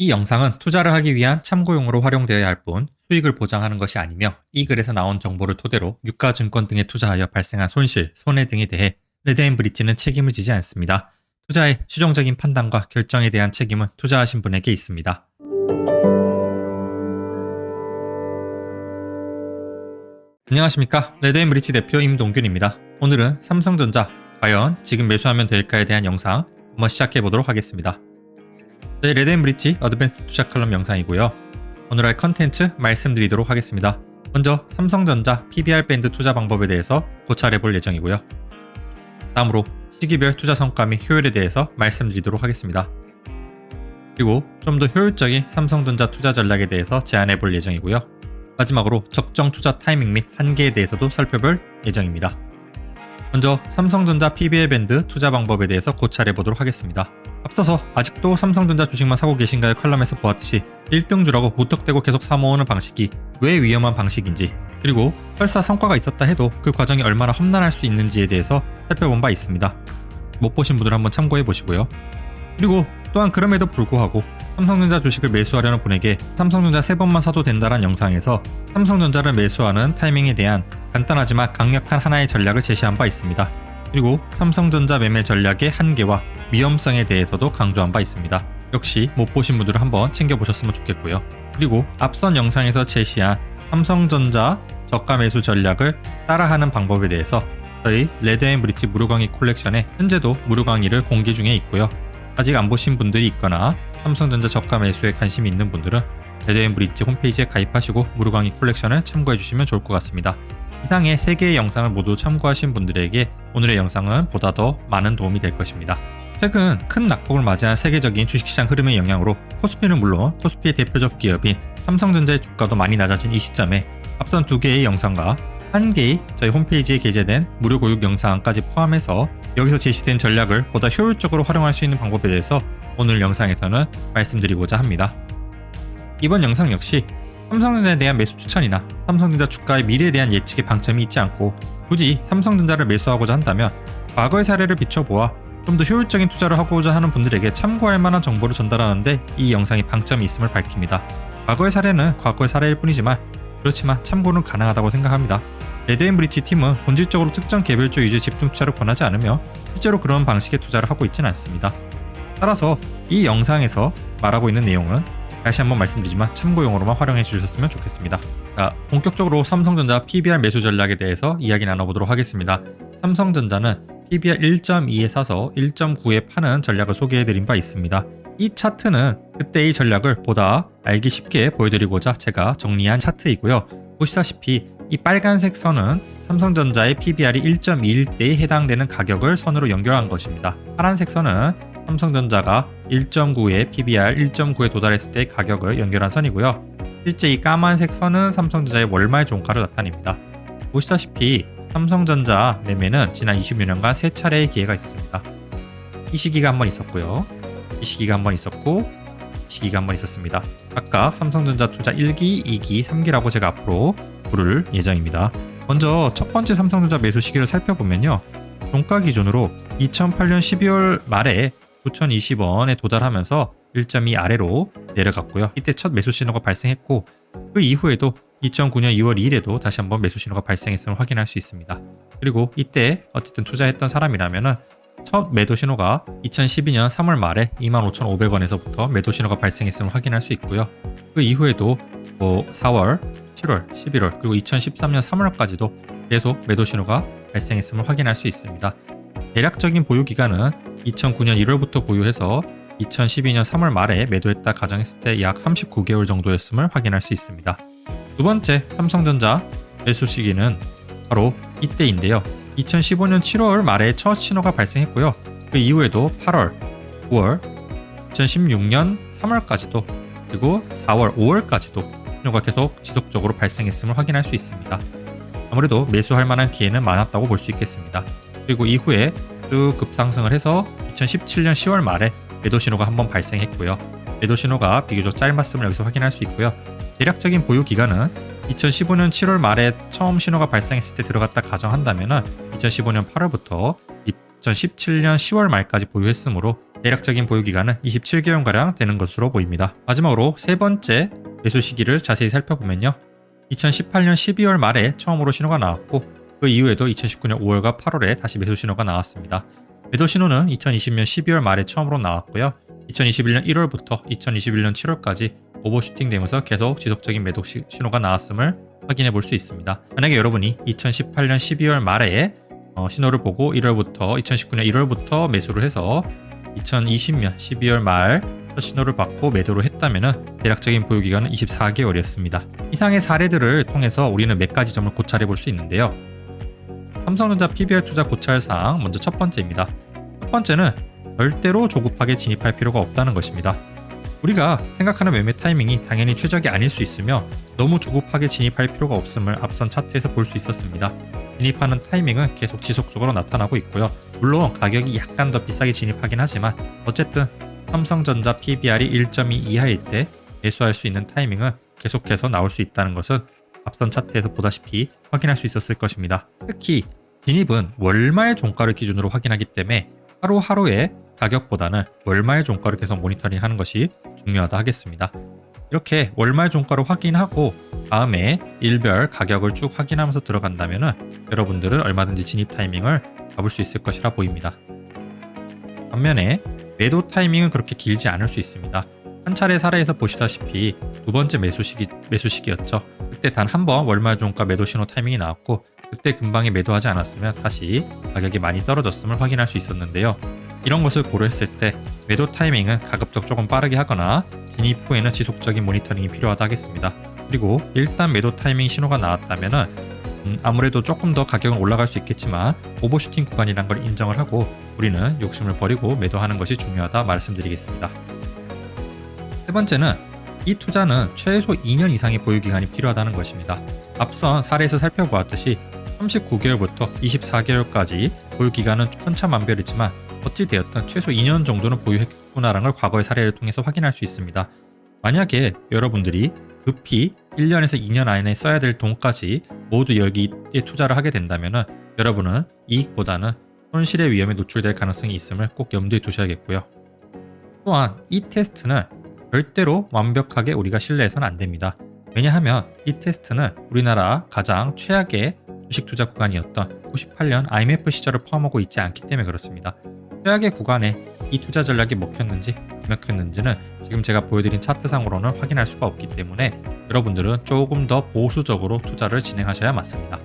이 영상은 투자를 하기 위한 참고용으로 활용되어야 할 뿐 수익을 보장하는 것이 아니며 이 글에서 나온 정보를 토대로 유가증권 등에 투자하여 발생한 손실, 손해 등에 대해 레드앤브릿지는 책임을 지지 않습니다. 투자의 최종적인 판단과 결정에 대한 책임은 투자하신 분에게 있습니다. 안녕하십니까 레드앤브릿지 대표 임동균입니다. 오늘은 삼성전자 과연 지금 매수하면 될까에 대한 영상 한번 시작해 보도록 하겠습니다. 저희 레드앤브릿지 어드밴스 투자 클럽 영상이고요. 오늘 할 컨텐츠 말씀드리도록 하겠습니다. 먼저 삼성전자 PBR 밴드 투자 방법에 대해서 고찰해 볼 예정이고요. 다음으로 시기별 투자 성과 및 효율에 대해서 말씀드리도록 하겠습니다. 그리고 좀 더 효율적인 삼성전자 투자 전략에 대해서 제안해 볼 예정이고요. 마지막으로 적정 투자 타이밍 및 한계에 대해서도 살펴볼 예정입니다. 먼저 삼성전자 PBR 밴드 투자 방법에 대해서 고찰해 보도록 하겠습니다. 앞서서 아직도 삼성전자 주식만 사고 계신가요 칼럼에서 보았듯이 1등주라고 무턱대고 계속 사모으는 방식이 왜 위험한 방식인지 그리고 설사 성과가 있었다 해도 그 과정이 얼마나 험난할 수 있는지에 대해서 살펴본 바 있습니다. 못 보신 분들 한번 참고해 보시고요. 그리고 또한 그럼에도 불구하고 삼성전자 주식을 매수하려는 분에게 삼성전자 세 번만 사도 된다는 영상에서 삼성전자를 매수하는 타이밍에 대한 간단하지만 강력한 하나의 전략을 제시한 바 있습니다. 그리고 삼성전자 매매 전략의 한계와 위험성에 대해서도 강조한 바 있습니다. 역시 못 보신 분들은 한번 챙겨보셨으면 좋겠고요. 그리고 앞선 영상에서 제시한 삼성전자 저가 매수 전략을 따라하는 방법에 대해서 저희 레드앤브릿지 무료 강의 콜렉션에 현재도 무료 강의를 공개 중에 있고요. 아직 안 보신 분들이 있거나 삼성전자 저가 매수에 관심이 있는 분들은 레드앤브릿지 홈페이지에 가입하시고 무료 강의 콜렉션을 참고해 주시면 좋을 것 같습니다. 이상의 3개의 영상을 모두 참고하신 분들에게 오늘의 영상은 보다 더 많은 도움이 될 것입니다. 최근 큰 낙폭을 맞이한 세계적인 주식시장 흐름의 영향으로 코스피는 물론 코스피의 대표적 기업인 삼성전자의 주가도 많이 낮아진 이 시점에 앞선 두 개의 영상과 한 개의 저희 홈페이지에 게재된 무료 교육 영상까지 포함해서 여기서 제시된 전략을 보다 효율적으로 활용할 수 있는 방법에 대해서 오늘 영상에서는 말씀드리고자 합니다. 이번 영상 역시 삼성전자에 대한 매수 추천이나 삼성전자 주가의 미래에 대한 예측에 방점이 있지 않고 굳이 삼성전자를 매수하고자 한다면 과거의 사례를 비춰보아 좀 더 효율적인 투자를 하고자 하는 분들에게 참고할 만한 정보를 전달하는데 이 영상이 방점이 있음을 밝힙니다. 과거의 사례는 과거의 사례일 뿐이지만 그렇지만 참고는 가능하다고 생각합니다. 레드앤 브리지 팀은 본질적으로 특정 개별주 위주의 집중 투자를 권하지 않으며 실제로 그런 방식의 투자를 하고 있지는 않습니다. 따라서 이 영상에서 말하고 있는 내용은 다시 한번 말씀드리지만 참고용으로만 활용해 주셨으면 좋겠습니다. 자, 본격적으로 삼성전자 PBR 매수 전략에 대해서 이야기 나눠보도록 하겠습니다. 삼성전자는 PBR 1.2에 사서 1.9에 파는 전략을 소개해드린 바 있습니다. 이 차트는 그때의 전략을 보다 알기 쉽게 보여드리고자 제가 정리한 차트이고요. 보시다시피 이 빨간색 선은 삼성전자의 PBR이 1.2일 때에 해당되는 가격을 선으로 연결한 것입니다. 파란색 선은 삼성전자가 1.9에 PBR 1.9에 도달했을 때의 가격을 연결한 선이고요. 실제 이 까만색 선은 삼성전자의 월말 종가를 나타냅니다. 보시다시피 삼성전자 매매는 지난 26년간 세 차례의 기회가 있었습니다. 이 시기가 한 번 있었고요. 이 시기가 한 번 있었고 이 시기가 한 번 있었습니다. 각각 삼성전자 투자 1기, 2기, 3기라고 제가 앞으로 부를 예정입니다. 먼저 첫 번째 삼성전자 매수 시기를 살펴보면요. 종가 기준으로 2008년 12월 말에 9,020원에 도달하면서 1.2 아래로 내려갔고요. 이때 첫 매수 신호가 발생했고 그 이후에도 2009년 2월 2일에도 다시 한번 매수 신호가 발생했음을 확인할 수 있습니다. 그리고 이때 어쨌든 투자했던 사람이라면은 첫 매도 신호가 2012년 3월 말에 25,500원에서부터 매도 신호가 발생했음을 확인할 수 있고요. 그 이후에도 뭐 4월, 7월, 11월 그리고 2013년 3월까지도 계속 매도 신호가 발생했음을 확인할 수 있습니다. 대략적인 보유 기간은 2009년 1월부터 보유해서 2012년 3월 말에 매도했다 가정했을 때 약 39개월 정도였음을 확인할 수 있습니다. 두 번째 삼성전자 매수 시기는 바로 이때인데요. 2015년 7월 말에 첫 신호가 발생했고요. 그 이후에도 8월, 9월, 2016년 3월까지도 그리고 4월, 5월까지도 신호가 계속 지속적으로 발생했음을 확인할 수 있습니다. 아무래도 매수할 만한 기회는 많았다고 볼 수 있겠습니다. 그리고 이후에 쭉 급상승을 해서 2017년 10월 말에 매도 신호가 한번 발생했고요. 매도 신호가 비교적 짧았음을 여기서 확인할 수 있고요. 대략적인 보유 기간은 2015년 7월 말에 처음 신호가 발생했을 때 들어갔다 가정한다면 2015년 8월부터 2017년 10월 말까지 보유했으므로 대략적인 보유 기간은 27개월가량 되는 것으로 보입니다. 마지막으로 세 번째 매수 시기를 자세히 살펴보면요. 2018년 12월 말에 처음으로 신호가 나왔고 그 이후에도 2019년 5월과 8월에 다시 매수 신호가 나왔습니다. 매도 신호는 2020년 12월 말에 처음으로 나왔고요. 2021년 1월부터 2021년 7월까지 오버슈팅 되면서 계속 지속적인 매도 시- 신호가 나왔음을 확인해 볼 수 있습니다. 만약에 여러분이 2018년 12월 말에 어, 신호를 보고 1월부터 2019년 1월부터 매수를 해서 2020년 12월 말 첫 신호를 받고 매도를 했다면 대략적인 보유 기간은 24개월이었습니다. 이상의 사례들을 통해서 우리는 몇 가지 점을 고찰해 볼 수 있는데요. 삼성전자 PBR 투자 고찰 사항 먼저 첫 번째입니다. 첫 번째는 절대로 조급하게 진입할 필요가 없다는 것입니다. 우리가 생각하는 매매 타이밍이 당연히 최적이 아닐 수 있으며 너무 조급하게 진입할 필요가 없음을 앞선 차트에서 볼 수 있었습니다. 진입하는 타이밍은 계속 지속적으로 나타나고 있고요. 물론 가격이 약간 더 비싸게 진입하긴 하지만 어쨌든 삼성전자 PBR이 1.2 이하일 때 매수할 수 있는 타이밍은 계속해서 나올 수 있다는 것은 앞선 차트에서 보다시피 확인할 수 있었을 것입니다. 특히 진입은 월말 종가를 기준으로 확인하기 때문에 하루하루의 가격보다는 월말 종가를 계속 모니터링 하는 것이 중요하다 하겠습니다. 이렇게 월말 종가를 확인하고 다음에 일별 가격을 쭉 확인하면서 들어간다면 여러분들은 얼마든지 진입 타이밍을 잡을 수 있을 것이라 보입니다. 반면에 매도 타이밍은 그렇게 길지 않을 수 있습니다. 한 차례 사례에서 보시다시피 두 번째 매수 시기 매수 시기였죠. 그때 단 한 번 월말 종가 매도 신호 타이밍이 나왔고 그때 금방에 매도하지 않았으면 다시 가격이 많이 떨어졌음을 확인할 수 있었는데요. 이런 것을 고려했을 때 매도 타이밍은 가급적 조금 빠르게 하거나 진입 후에는 지속적인 모니터링이 필요하다 하겠습니다. 그리고 일단 매도 타이밍 신호가 나왔다면은 음, 아무래도 조금 더 가격은 올라갈 수 있겠지만 오버슈팅 구간이란 걸 인정을 하고 우리는 욕심을 버리고 매도하는 것이 중요하다 말씀드리겠습니다. 세 번째는 이 투자는 최소 2년 이상의 보유 기간이 필요하다는 것입니다. 앞선 사례에서 살펴보았듯이 39개월부터 24개월까지 보유 기간은 천차만별이지만 어찌되었든 최소 2년 정도는 보유했구나라는 걸 과거의 사례를 통해서 확인할 수 있습니다. 만약에 여러분들이 급히 1년에서 2년 안에 써야 될 돈까지 모두 여기에 투자를 하게 된다면 여러분은 이익보다는 손실의 위험에 노출될 가능성이 있음을 꼭 염두에 두셔야겠고요. 또한 이 테스트는 절대로 완벽하게 우리가 신뢰해서는 안 됩니다. 왜냐하면 이 테스트는 우리나라 가장 최악의 주식 투자 구간이었던 98년 IMF 시절을 포함하고 있지 않기 때문에 그렇습니다. 최악의 구간에 이 투자 전략이 먹혔는지 안 먹혔는지는 지금 제가 보여드린 차트상으로는 확인할 수가 없기 때문에 여러분들은 조금 더 보수적으로 투자를 진행하셔야 맞습니다.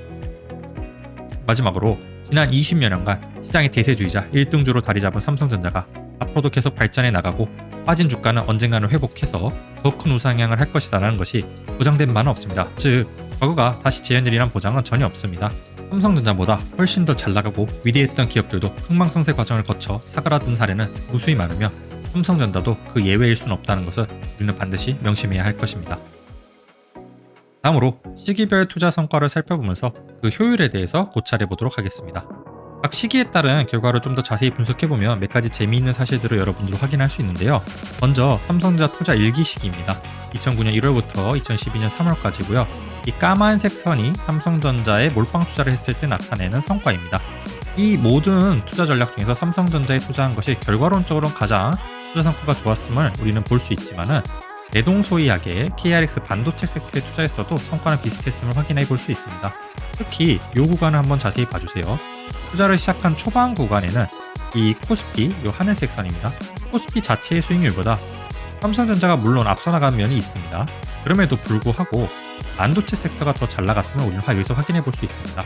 마지막으로 지난 20여년간 시장의 대세주의자 1등주로 자리 잡은 삼성전자가 앞으로도 계속 발전해 나가고 빠진 주가는 언젠가는 회복해서 더 큰 우상향을 할 것이다라는 것이 보장된 바는 없습니다. 즉 과거가 다시 재현일이란 보장은 전혀 없습니다. 삼성전자보다 훨씬 더 잘 나가고 위대했던 기업들도 흥망성쇠 과정을 거쳐 사그라든 사례는 무수히 많으며 삼성전자도 그 예외일 수는 없다는 것을 우리는 반드시 명심해야 할 것입니다. 다음으로 시기별 투자 성과를 살펴보면서 그 효율에 대해서 고찰해 보도록 하겠습니다. 각 시기에 따른 결과를 좀 더 자세히 분석해보면 몇 가지 재미있는 사실들을 여러분들도 확인할 수 있는데요. 먼저 삼성전자 투자 일기 시기입니다. 2009년 1월부터 2012년 3월까지고요. 이 까만색 선이 삼성전자에 몰빵 투자를 했을 때 나타내는 성과입니다. 이 모든 투자 전략 중에서 삼성전자에 투자한 것이 결과론적으로는 가장 투자 성과가 좋았음을 우리는 볼 수 있지만은 대동소이하게 KRX 반도체 섹터에 투자했어도 성과는 비슷했음을 확인해 볼 수 있습니다. 특히 이 구간을 한번 자세히 봐주세요. 투자를 시작한 초반 구간에는 이 코스피, 이 하늘색 선입니다. 코스피 자체의 수익률보다 삼성전자가 물론 앞서 나간 면이 있습니다. 그럼에도 불구하고 반도체 섹터가 더 잘 나갔음을 우리는 여기서 확인해 볼 수 있습니다.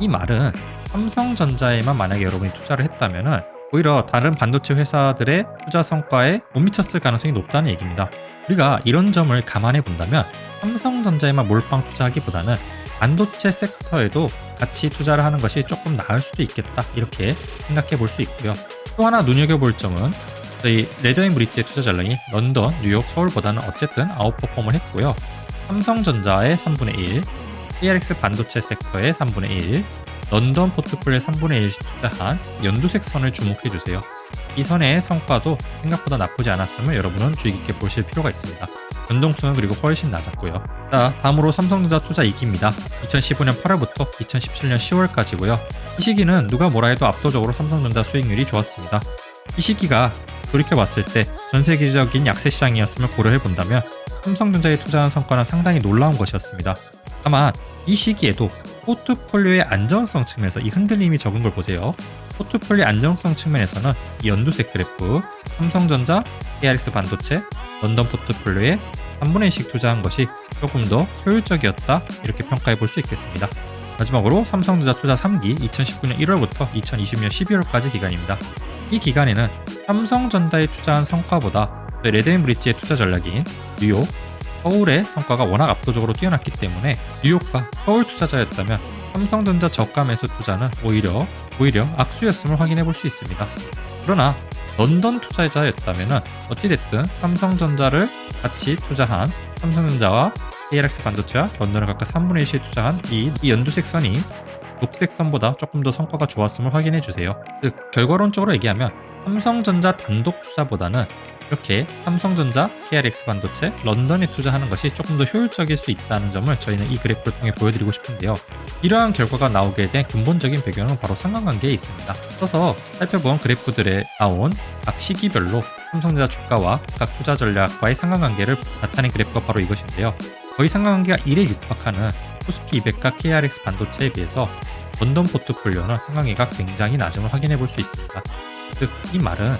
이 말은 삼성전자에만 만약에 여러분이 투자를 했다면 오히려 다른 반도체 회사들의 투자 성과에 못 미쳤을 가능성이 높다는 얘기입니다. 우리가 이런 점을 감안해 본다면 삼성전자에만 몰빵 투자하기보다는 반도체 섹터에도 같이 투자를 하는 것이 조금 나을 수도 있겠다 이렇게 생각해 볼 수 있고요. 또 하나 눈여겨볼 점은 저희 레드앤 브릿지의 투자 전략이 런던, 뉴욕, 서울보다는 어쨌든 아웃퍼폼을 했고요. 삼성전자의 3분의 1, KRX 반도체 섹터의 3분의 1, 런던 포트폴리오의 3분의 1씩 투자한 연두색 선을 주목해 주세요. 이 선의 성과도 생각보다 나쁘지 않았음을 여러분은 주의 깊게 보실 필요가 있습니다. 변동성은 그리고 훨씬 낮았고요. 자, 다음으로 삼성전자 투자 2기입니다. 2015년 8월부터 2017년 10월까지고요. 이 시기는 누가 뭐라 해도 압도적으로 삼성전자 수익률이 좋았습니다. 이 시기가 돌이켜봤을 때 전 세계적인 약세 시장이었음을 고려해 본다면 삼성전자에 투자한 성과는 상당히 놀라운 것이었습니다. 다만 이 시기에도 포트폴리오의 안정성 측면에서 이 흔들림이 적은 걸 보세요. 포트폴리오 안정성 측면에서는 이 연두색 그래프 삼성전자, KRX 반도체, 런던 포트폴리오에 3분의 1씩 투자한 것이 조금 더 효율적이었다 이렇게 평가해 볼 수 있겠습니다. 마지막으로 삼성전자 투자 3기 2019년 1월부터 2020년 12월까지 기간입니다. 이 기간에는 삼성전자에 투자한 성과보다 레드앤 브릿지의 투자 전략인 뉴욕, 서울의 성과가 워낙 압도적으로 뛰어났기 때문에 뉴욕과 서울 투자자였다면 삼성전자 저가 매수 투자는 오히려 오히려 악수였음을 확인해 볼 수 있습니다. 그러나 런던 투자자였다면 어찌됐든 삼성전자를 같이 투자한 삼성전자와 KRX 반도체와 런던을 각각 3분의 1씩 투자한 이, 이 연두색 선이 녹색 선보다 조금 더 성과가 좋았음을 확인해 주세요. 즉 결과론적으로 얘기하면 삼성전자 단독 투자보다는 이렇게 삼성전자, KRX 반도체, 런던에 투자하는 것이 조금 더 효율적일 수 있다는 점을 저희는 이 그래프를 통해 보여드리고 싶은데요. 이러한 결과가 나오게 된 근본적인 배경은 바로 상관관계에 있습니다. 써서 살펴본 그래프들에 나온 각 시기별로 삼성전자 주가와 각 투자 전략과의 상관관계를 나타낸 그래프가 바로 이것인데요. 거의 상관관계가 1에 육박하는 코스피 200과 KRX 반도체에 비해서 런던 포트폴리오는 상관관계가 굉장히 낮음을 확인해 볼 수 있습니다. 즉, 이 말은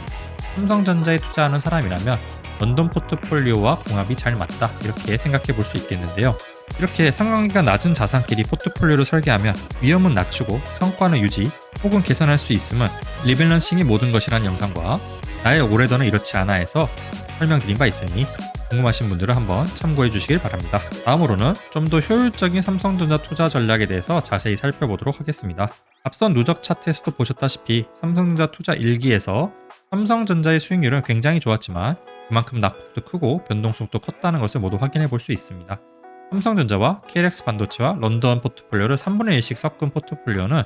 삼성전자에 투자하는 사람이라면 런던 포트폴리오와 궁합이 잘 맞다 이렇게 생각해 볼 수 있겠는데요. 이렇게 상관관계가 낮은 자산끼리 포트폴리오를 설계하면 위험은 낮추고 성과는 유지 혹은 개선할 수 있음은 리밸런싱이 모든 것이란 영상과 나의 오래전은 이렇지 않아 해서 설명드린 바 있으니 궁금하신 분들은 한번 참고해 주시길 바랍니다. 다음으로는 좀 더 효율적인 삼성전자 투자 전략에 대해서 자세히 살펴보도록 하겠습니다. 앞선 누적 차트에서도 보셨다시피 삼성전자 투자 1기에서 삼성전자의 수익률은 굉장히 좋았지만 그만큼 낙폭도 크고 변동성도 컸다는 것을 모두 확인해 볼 수 있습니다. 삼성전자와 KRX 반도체와 런던 포트폴리오를 3분의 1씩 섞은 포트폴리오는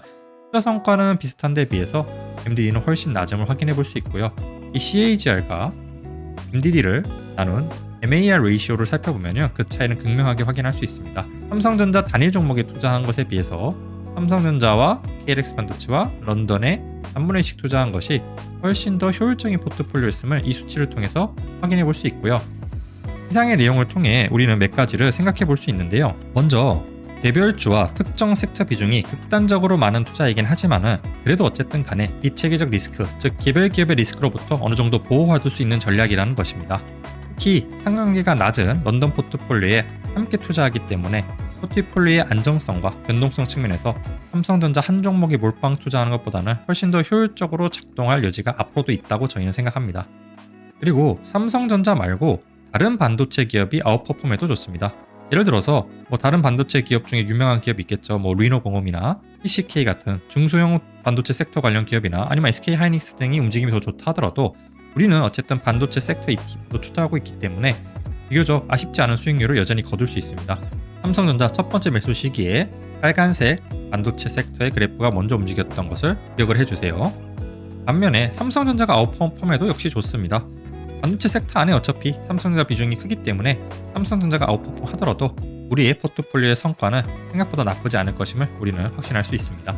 투자 성과는 비슷한 데 비해서 MDD는 훨씬 낮음을 확인해 볼 수 있고요. 이 CAGR과 MDD를 나눈 MAR 레이시오를 살펴보면 그 차이는 극명하게 확인할 수 있습니다. 삼성전자 단일 종목에 투자한 것에 비해서 삼성전자와 KRX 반도체와 런던에 3분의 1씩 투자한 것이 훨씬 더 효율적인 포트폴리오였음을 이 수치를 통해서 확인해 볼 수 있고요. 이상의 내용을 통해 우리는 몇 가지를 생각해 볼 수 있는데요. 먼저 개별주와 특정 섹터 비중이 극단적으로 많은 투자이긴 하지만은 그래도 어쨌든 간에 비체계적 리스크, 즉 개별 기업의 리스크로부터 어느 정도 보호받을 수 있는 전략이라는 것입니다. 특히 상관관계가 낮은 런던 포트폴리오에 함께 투자하기 때문에 포트폴리오의 안정성과 변동성 측면에서 삼성전자 한 종목에 몰빵 투자하는 것보다는 훨씬 더 효율적으로 작동할 여지가 앞으로도 있다고 저희는 생각합니다. 그리고 삼성전자 말고 다른 반도체 기업이 아웃퍼폼해도 좋습니다. 예를 들어서 뭐 다른 반도체 기업 중에 유명한 기업이 있겠죠. 뭐 리노공업이나 PCK 같은 중소형 반도체 섹터 관련 기업이나 아니면 SK 하이닉스 등이 움직임이 더 좋다 하더라도 우리는 어쨌든 반도체 섹터 ETF도 투자하고 있기 때문에 비교적 아쉽지 않은 수익률을 여전히 거둘 수 있습니다. 삼성전자 첫 번째 매수 시기에 빨간색 반도체 섹터의 그래프가 먼저 움직였던 것을 기억을 해주세요. 반면에 삼성전자가 아웃퍼폼해도 역시 좋습니다. 반도체 섹터 안에 어차피 삼성전자 비중이 크기 때문에 삼성전자가 아웃퍼폼 하더라도 우리의 포트폴리오의 성과는 생각보다 나쁘지 않을 것임을 우리는 확신할 수 있습니다.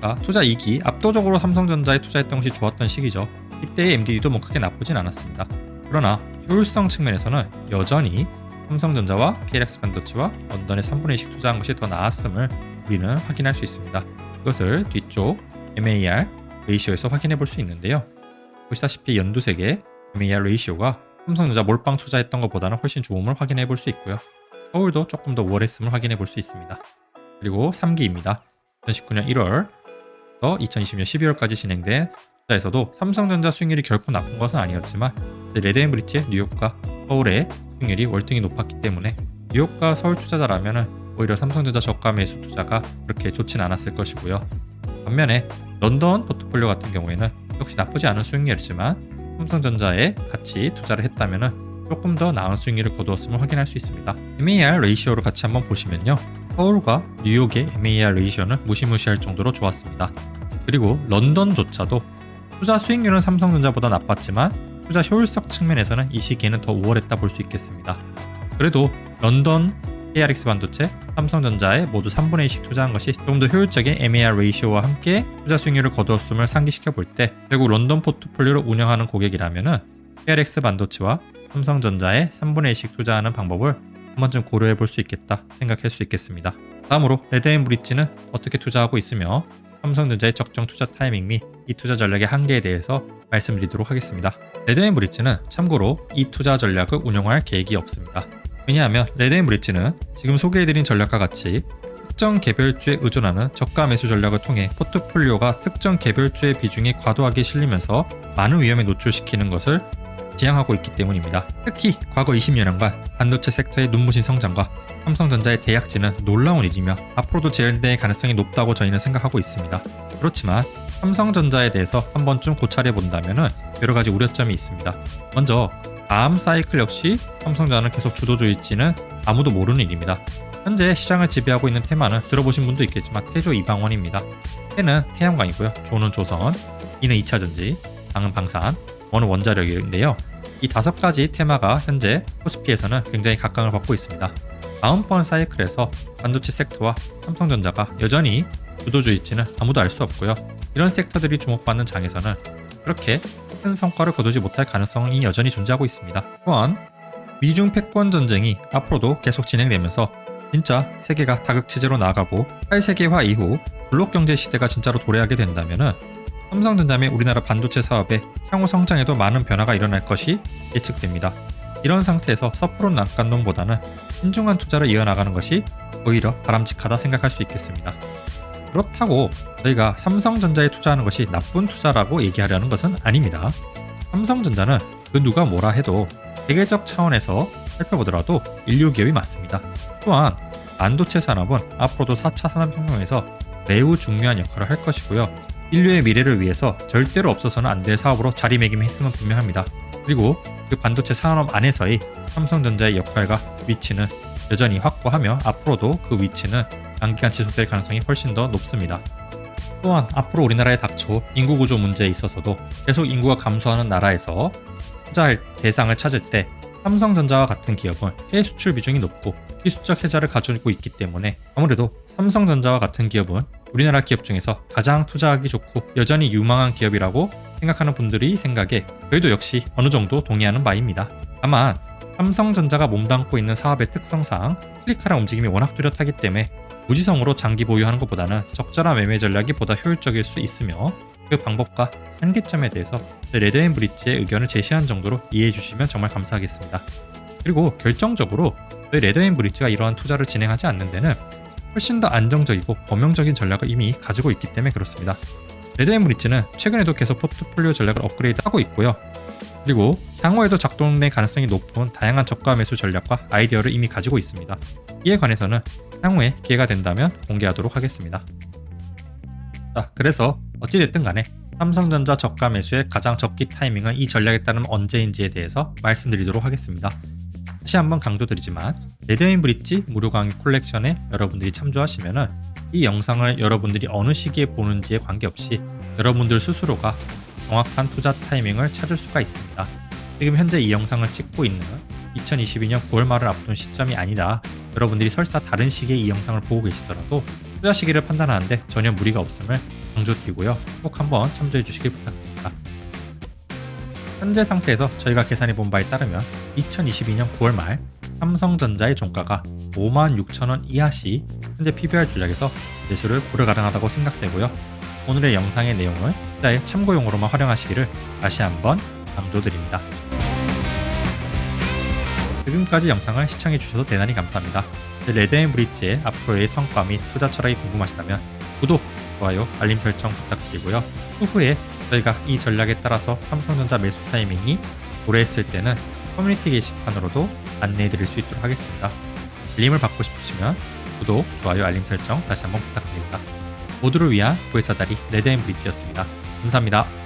자, 투자 2기 압도적으로 삼성전자에 투자했던 것이 좋았던 시기죠. 이때의 MDD도 뭐 크게 나쁘진 않았습니다. 그러나 효율성 측면에서는 여전히 삼성전자와 KRX 반도체와 런던의 3분의 1씩 투자한 것이 더 나았음을 우리는 확인할 수 있습니다. 이것을 뒤쪽 MAR 레이시오에서 확인해 볼 수 있는데요. 보시다시피 연두색의 MAR 레이시오가 삼성전자 몰빵 투자했던 것보다는 훨씬 좋음을 확인해 볼 수 있고요. 서울도 조금 더 우월했음을 확인해 볼 수 있습니다. 그리고 3기입니다. 2019년 1월부터 2020년 12월까지 진행된 투자에서도 삼성전자 수익률이 결코 나쁜 것은 아니었지만 레드앤 브릿지의 뉴욕과 서울의 수익률이 월등히 높았기 때문에 뉴욕과 서울 투자자라면 오히려 삼성전자 저가 매수 투자가 그렇게 좋진 않았을 것이고요. 반면에 런던 포트폴리오 같은 경우에는 역시 나쁘지 않은 수익률이지만 삼성전자에 같이 투자를 했다면 조금 더 나은 수익률을 거두었음을 확인할 수 있습니다. MAR 레이시오를 같이 한번 보시면요. 서울과 뉴욕의 MAR 레이시오는 무시무시할 정도로 좋았습니다. 그리고 런던조차도 투자 수익률은 삼성전자보다 나빴지만 투자 효율성 측면에서는 이 시기에는 더 우월했다 볼 수 있겠습니다. 그래도 런던 KRX 반도체, 삼성전자에 모두 3분의 2씩 투자한 것이 조금 더 효율적인 MER 레이시오와 함께 투자 수익률을 거두었음을 상기시켜 볼 때 결국 런던 포트폴리오를 운영하는 고객이라면은 KRX 반도체와 삼성전자에 3분의 2씩 투자하는 방법을 한 번쯤 고려해 볼 수 있겠다 생각할 수 있겠습니다. 다음으로 레드앤 브릿지는 어떻게 투자하고 있으며 삼성전자의 적정 투자 타이밍 및 이 투자 전략의 한계에 대해서 말씀드리도록 하겠습니다. 레드앤 브릿지는 참고로 이 투자 전략을 운영할 계획이 없습니다. 왜냐하면 레드앤 브릿지는 지금 소개해드린 전략과 같이 특정 개별주에 의존하는 저가 매수 전략을 통해 포트폴리오가 특정 개별주의 비중이 과도하게 실리면서 많은 위험에 노출시키는 것을 지향하고 있기 때문입니다. 특히 과거 20년간 반도체 섹터의 눈부신 성장과 삼성전자의 대약진은 놀라운 일이며 앞으로도 재현될 가능성이 높다고 저희는 생각하고 있습니다. 그렇지만 삼성전자에 대해서 한 번쯤 고찰해 본다면 여러 가지 우려점이 있습니다. 먼저 다음 사이클 역시 삼성전자는 계속 주도주일지는 아무도 모르는 일입니다. 현재 시장을 지배하고 있는 테마는 들어보신 분도 있겠지만 태조 이방원입니다. 태는 태양광이고요. 조는 조선, 이는 2차전지, 당은 방산, 원은 원자력인데요. 이 다섯 가지 테마가 현재 코스피에서는 굉장히 각광을 받고 있습니다. 다음번 사이클에서 반도체 섹터와 삼성전자가 여전히 주도주일지는 아무도 알 수 없고요. 이런 섹터들이 주목받는 장에서는 그렇게 큰 성과를 거두지 못할 가능성이 여전히 존재하고 있습니다. 또한 미중 패권 전쟁이 앞으로도 계속 진행되면서 진짜 세계가 다극체제로 나아가고 8세계화 이후 블록 경제 시대가 진짜로 도래하게 된다면은 삼성전자 및 우리나라 반도체 사업의 향후 성장에도 많은 변화가 일어날 것이 예측됩니다. 이런 상태에서 섣부른 낙관론보다는 신중한 투자를 이어나가는 것이 오히려 바람직하다 생각할 수 있겠습니다. 그렇다고 저희가 삼성전자에 투자하는 것이 나쁜 투자라고 얘기하려는 것은 아닙니다. 삼성전자는 그 누가 뭐라 해도 세계적 차원에서 살펴보더라도 인류 기업이 맞습니다. 또한 반도체 산업은 앞으로도 4차 산업혁명에서 매우 중요한 역할을 할 것이고요. 인류의 미래를 위해서 절대로 없어서는 안 될 사업으로 자리매김했음은 분명합니다. 그리고 그 반도체 산업 안에서의 삼성전자의 역할과 위치는 여전히 확고하며 앞으로도 그 위치는 장기간 지속될 가능성이 훨씬 더 높습니다. 또한 앞으로 우리나라에 닥쳐 인구 구조 문제에 있어서도 계속 인구가 감소하는 나라에서 투자할 대상을 찾을 때 삼성전자와 같은 기업은 해외 수출 비중이 높고 기술적 혜자를 가지고 있기 때문에 아무래도 삼성전자와 같은 기업은 우리나라 기업 중에서 가장 투자하기 좋고 여전히 유망한 기업이라고 생각하는 분들이 생각에 저희도 역시 어느 정도 동의하는 바입니다. 다만 삼성전자가 몸담고 있는 사업의 특성상 클릭하는 움직임이 워낙 뚜렷하기 때문에 무지성으로 장기 보유하는 것보다는 적절한 매매 전략이 보다 효율적일 수 있으며 그 방법과 한계점에 대해서 레드앤 브릿지의 의견을 제시한 정도로 이해해 주시면 정말 감사하겠습니다. 그리고 결정적으로 왜 레드앤 브릿지가 이러한 투자를 진행하지 않는 데는 훨씬 더 안정적이고 범용적인 전략을 이미 가지고 있기 때문에 그렇습니다. 레드앤 브릿지는 최근에도 계속 포트폴리오 전략을 업그레이드하고 있고요. 그리고 향후에도 작동될 가능성이 높은 다양한 저가 매수 전략과 아이디어를 이미 가지고 있습니다. 이에 관해서는 향후에 기회가 된다면 공개하도록 하겠습니다. 자, 그래서 어찌됐든 간에 삼성전자 저가 매수의 가장 적기 타이밍은 이 전략에 따르면 언제인지에 대해서 말씀드리도록 하겠습니다. 다시 한번 강조드리지만 레드웨인 브릿지 무료 강의 콜렉션에 여러분들이 참조하시면은 이 영상을 여러분들이 어느 시기에 보는지에 관계없이 여러분들 스스로가 정확한 투자 타이밍을 찾을 수가 있습니다. 지금 현재 이 영상을 찍고 있는 2022년 9월 말을 앞둔 시점이 아니다. 여러분들이 설사 다른 시기에 이 영상을 보고 계시더라도 투자 시기를 판단하는데 전혀 무리가 없음을 강조드리고요. 꼭 한번 참조해 주시길 부탁드립니다. 현재 상태에서 저희가 계산해 본 바에 따르면 2022년 9월 말 삼성전자의 종가가 56,000원 이하 시 현재 PBR 전략에서 매수를 고려 가능하다고 생각되고요. 오늘의 영상의 내용을 투자의 참고용으로만 활용하시기를 다시 한번 강조드립니다. 지금까지 영상을 시청해주셔서 대단히 감사합니다. 레드앤 브릿지의 앞으로의 성과 및 투자 철학이 궁금하시다면 구독, 좋아요, 알림 설정 부탁드리고요. 후에 저희가 이 전략에 따라서 삼성전자 매수 타이밍이 도래했을 때는 커뮤니티 게시판으로도 안내해 드릴 수 있도록 하겠습니다. 알림을 받고 싶으시면 구독, 좋아요, 알림 설정 다시 한번 부탁드립니다. 모두를 위한 구회사다리 레드앤 브릿지였습니다. 감사합니다.